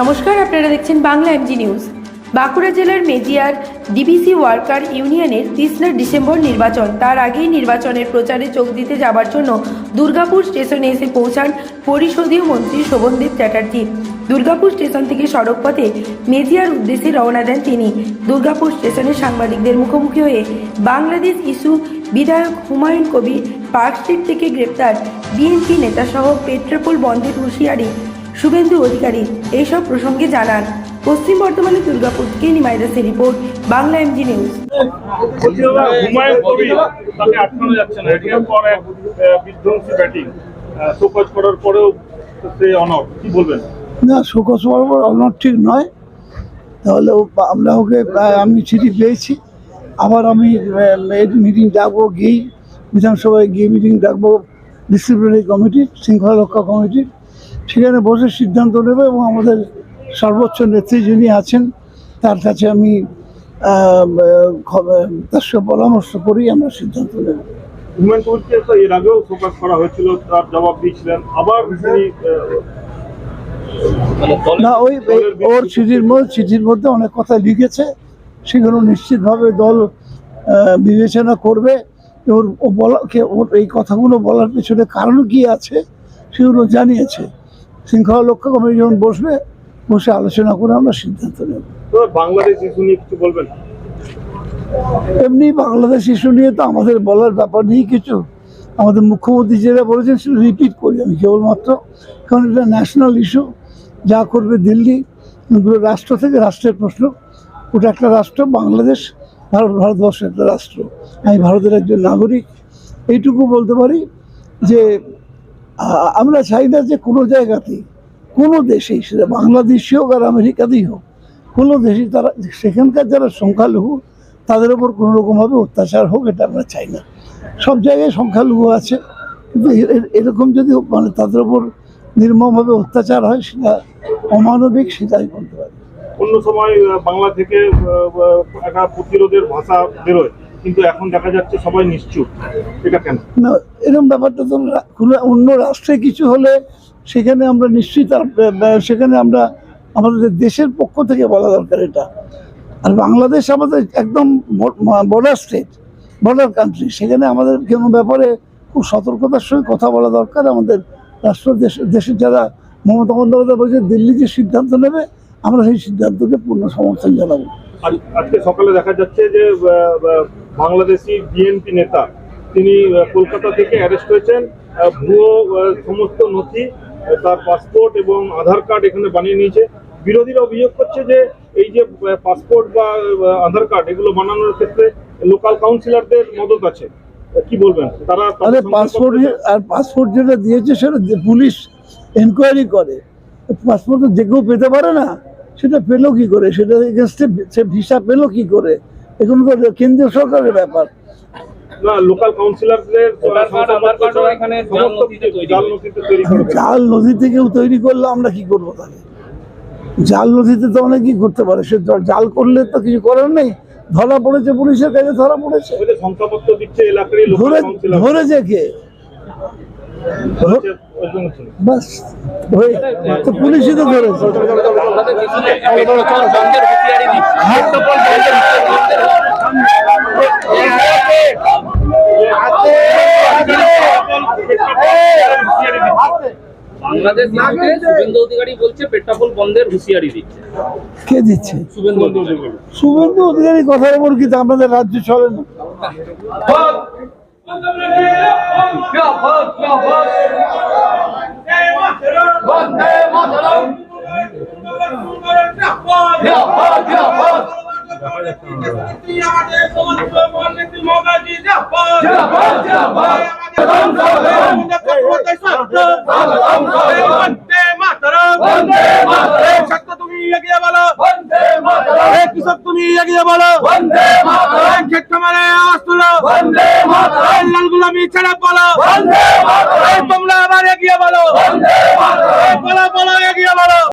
নমস্কার, আপনারা দেখছেন বাংলা এমজি নিউজ বাঁকুড়া জেলার মেজিয়ার ডিবিসি ওয়ার্কার ইউনিয়নের তিসরা ডিসেম্বর নির্বাচন, তার আগেই নির্বাচনের প্রচারে যোগ দিতে যাবার জন্য দুর্গাপুর স্টেশনে এসে পৌঁছান পরিষদীয় মন্ত্রী শোভনদেব চ্যাটার্জি। দুর্গাপুর স্টেশন থেকে সড়ক পথে মেজিয়ার উদ্দেশ্যে রওনা দেন তিনি। দুর্গাপুর স্টেশনে সাংবাদিকদের মুখোমুখি হয়ে বাংলাদেশ ইস্যু বিধায়ক হুমায়ুন কবির পার্ক স্ট্রিট থেকে গ্রেপ্তার। বিএনপি নেতাসহ পেট্রোপোল বন্ধের হুঁশিয়ারি শুভেন্দু অধিকারী এইসব প্রসঙ্গে জানান পশ্চিম বর্ধমানের দুর্গাপুর থেকে নিমাই দাসের report Bangla MG news Humayun Kabir তাকে আটকানো যাচ্ছে না। একের পর এক বিধ্বংসী ব্যাটিং। শোকজ করার পরেও সে অনর কি বলবেন? না শোকস বরাবর অনর ঠিক নয়। তাহলে ও- আমরা ওকে আহ, আমি চিঠি পেয়েছি। আবার আমি মিটিং ডাকবো গিয়েই বিধানসভায় গিয়ে মিটিং ডাকবো। ডিসিপ্লিনারি কমিটি শৃঙ্খলা রক্ষা কমিটি সেখানে বসে সিদ্ধান্ত নেবে এবং আমাদের সর্বোচ্চ নেত্রী যিনি আছেন তার কাছে আমি তার সঙ্গে পরামর্শ করেই আমরা সিদ্ধান্ত নেব। হুমায়ুন কবিরকে তো এর আগেও শোকজ করা হয়েছিল তার জবাব দিয়েছিলেন। আবার না ওই ওর চিঠির মধ্যে চিঠির মধ্যে অনেক কথা লিখেছে। সেগুলো নিশ্চিতভাবে দল বিবেচনা করবে। ওর বলা ওর এই কথাগুলো বলার পেছনে কারণ কি আছে সেগুলো জানিয়েছে। শৃঙ্খলা রক্ষা কমিটি যখন বসবে বসে আলোচনা করে আমরা সিদ্ধান্ত নেব। বাংলাদেশ ইস্যু নিয়ে কিছু বলবেন? এমনি বাংলাদেশ ইস্যু নিয়ে তো আমাদের বলার ব্যাপার নেই কিছু। আমাদের মুখ্যমন্ত্রী যেটা বলেছেন সেটা রিপিট করি আমি কেবলমাত্র। কারণ এটা ন্যাশনাল ইস্যু যা করবে দিল্লি রাষ্ট্র থেকে রাষ্ট্রের প্রশ্ন। ওটা একটা রাষ্ট্র বাংলাদেশ ভারত ভারতবর্ষের একটা রাষ্ট্র। আমি ভারতের একজন নাগরিক। এইটুকু বলতে পারি যে আমরা চাই না যে কোনো জায়গাতেই কোনো দেশেই, সেটা বাংলাদেশই হোক আর আমেরিকাতেই হোক, কোনো দেশেই তারা, সেখানকার যারা সংখ্যালঘু, তাদের ওপর কোনো রকমভাবে অত্যাচার হোক, এটা আমরা চাই না। সব জায়গায় সংখ্যালঘু আছে, কিন্তু এরকম যদি মানে তাদের ওপর নির্মমভাবে অত্যাচার হয়, সেটা অমানবিক, সেটাই বলতে পারি। অন্য সময় বাংলা থেকে একটা প্রতিরোধের ভাষা বেরোয়। কিন্তু এখন দেখা যাচ্ছে সবাই নিশ্চুপ। এটা কেন? না এরকম ব্যাপারটা তো কোনো অন্য রাষ্ট্রে কিছু হলে সেখানে আমরা নিশ্চয়ই তার সেখানে আমরা আমাদের দেশের পক্ষ থেকে বলা দরকার এটা। আর বাংলাদেশ আমাদের একদম বর্ডার স্টেট বর্ডার কান্ট্রি সেখানে আমাদের কোনো ব্যাপারে খুব সতর্কতার সঙ্গে কথা বলা দরকার। আমাদের রাষ্ট্র দেশ দেশের যারা মমতা বন্দ্যোপাধ্যায় বলছে দিল্লি যে সিদ্ধান্ত নেবে আমরা সেই সিদ্ধান্তকে পূর্ণ সমর্থন জানাব। আজ আজকে সকালে দেখা যাচ্ছে যে বাংলাদেশি বিএনপি নেতা। তিনি কলকাতা থেকে অ্যারেস্ট হয়েছেন। ভুয়ো সমস্ত নথি তার পাসপোর্ট এবং আধার কার্ড এখানে বানিয়ে নিয়েছে। বিরোধীরা অভিযোগ করছে যে এই যে পাসপোর্ট বা আধার কার্ড এগুলো বানানোর ক্ষেত্রে লোকাল কাউন্সিলরদের মদত আছে। কি বলবেন? তারা আরে পাসপোর্ট আর পাসপোর্ট যেটা দিয়েছে সেটা পুলিশ এনকোয়ারি করে। পাসপোর্ট যে কেউ পেতে পারে না সেটা পেল কি করে? সেটা এগেনস্টে সে ভিসা পেল কি করে? এগুলো তো কেন্দ্রীয় সরকারের ব্যাপার। জাল নথিতে তৈরি জাল নথিতে তৈরি করলে আমরা কি করব তাহলে? জাল নদীতে তো অনেকেই করতে পারে। সে জাল করলে তো কিছু করার নেই। ধরা পড়েছে পুলিশের কাছে ধরা পড়েছে। ধরেছে কে? বাস হয়ে তো পুলিশই তো ধরেছে বাংলাদেশ শুভেন্দু অধিকারী বলছে পেট্রাপোল বন্ধের হুঁশিয়ারি দিচ্ছে কে দিচ্ছে শুভেন্দু অধিকারী শুভেন্দু অধিকারী কথার উপর কিন্তু আমাদের রাজ্য চলে না তুমি এগিয়ে বলো। কৃষক তুমি এগিয়ে বলো। ক্ষেত্র মানে আওয়াজ তুলো। লাল গুলামি ছেড়ে বলো। আবার এগিয়ে বলো বলো